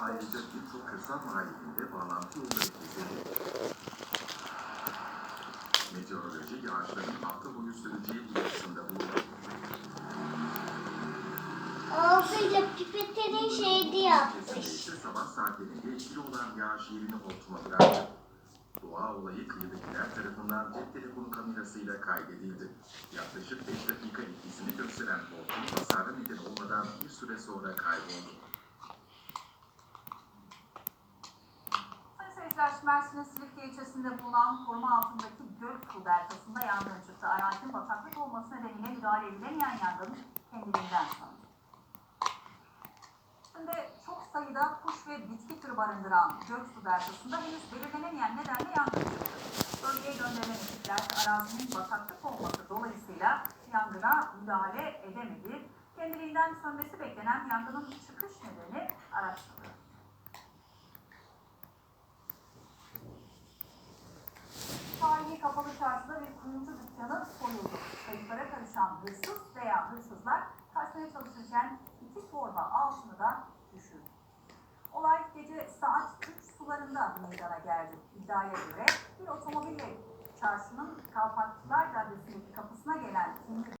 Ayrıca birçok kırsal mahallelerinde bağlantı yolları kesildi. Meteoroloji yağışların hafta boyu süreceği uyarısında bulundu. Ağzıyla pipetini şeydi yapmış. Sabah saatlerinde etkili olan yağış yerini hortuma. Doğa olayı kıyıdakiler tarafından cep telefonu kamerasıyla kaydedildi. Yaklaşık 5 dakika etkisini gösteren hortum hasara neden olmadan bir süre sonra kayboldu. Mersin'in Silifke ilçesinde bulunan koruma altındaki Göksu deltasında yangın çıktı. Arazinin bataklık olması nedeniyle müdahale edilemeyen yangın kendiliğinden söndü. Şimdi çok sayıda kuş ve bitki türü barındıran Göksu deltasında henüz belirlenemeyen nedenle yangın çıktı. Bölgeye gönderilen ekipler arazinin bataklık olması dolayısıyla yangına müdahale edemedi. Kendiliğinden sönmesi beklenen yangının çıkış nedeni araştırılıyor. Kapalı çarşıda bir kuyumcu dükkanı soyuldu. Kayıplara karışan hırsız veya hırsızlar kaçmaya çalışırken iki torba altını da düşürdü. Olay gece saat 3 sularında meydana geldi. İddiaya göre bir otomobille çarşının Kalpakçılar